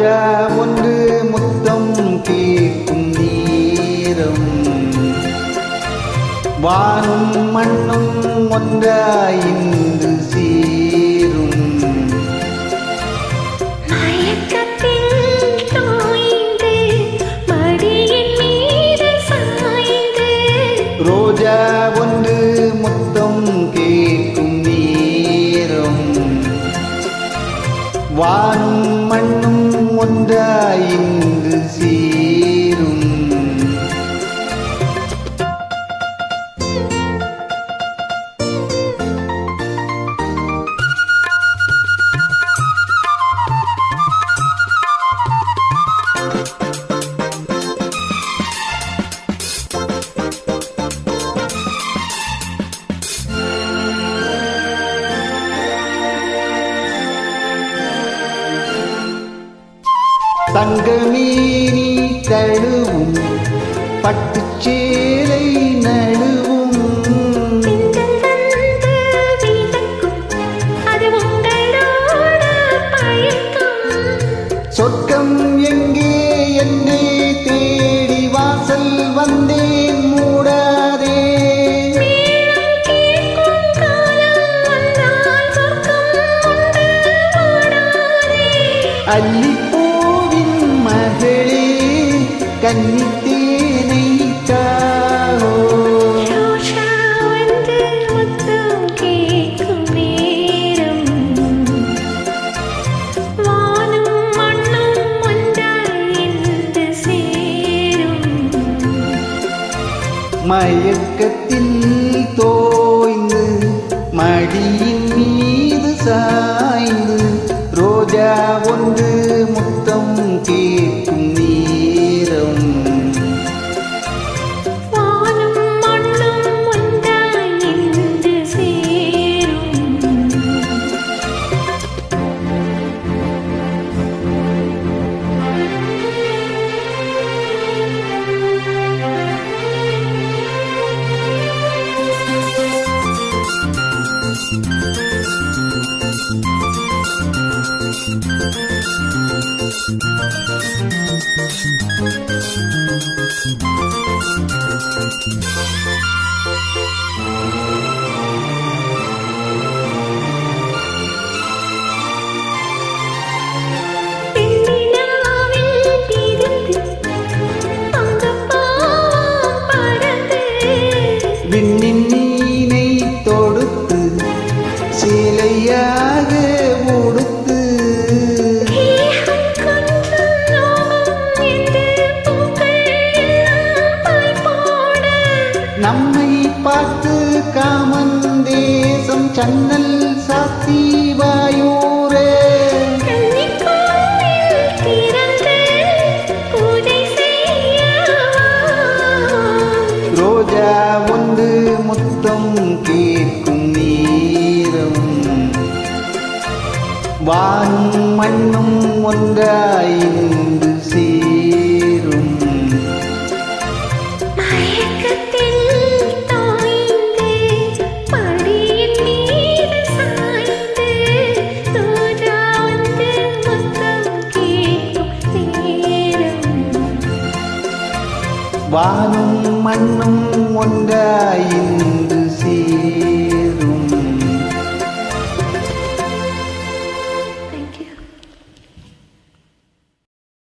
ரோஜா ஒன்று முத்தம் கேட்கும் நேரம். வானும் மண்ணும் ஒன்றாயின்று சேரும். ரோஜா ஒன்று முத்தம் கேட்கும் நேரம். வானும் மண்ணும் தங்கமீனி தழுவும் பட்டுச்சேலை நழுவும். சொர்க்கம் எங்கே என்னை தேடி வாசல் வந்தேன் மூடாதே. அல்லி இன்று சேரும் மயக்கத்தில் தோய்ந்து மடியின் மீது சாய்ந்து ரோஜா ஒன்று முத்தம் கேட்கும் பாய் போட நம்மை பார்த்து காமன் தேசம் சன்னல் சாத்தி வாயூரே. ரோஜா ஒன்று முத்தம் வானும் மண்ணும் ஒன்றாயின்று சேரும். வானும் மண்ணும் ஒன்றாயின்று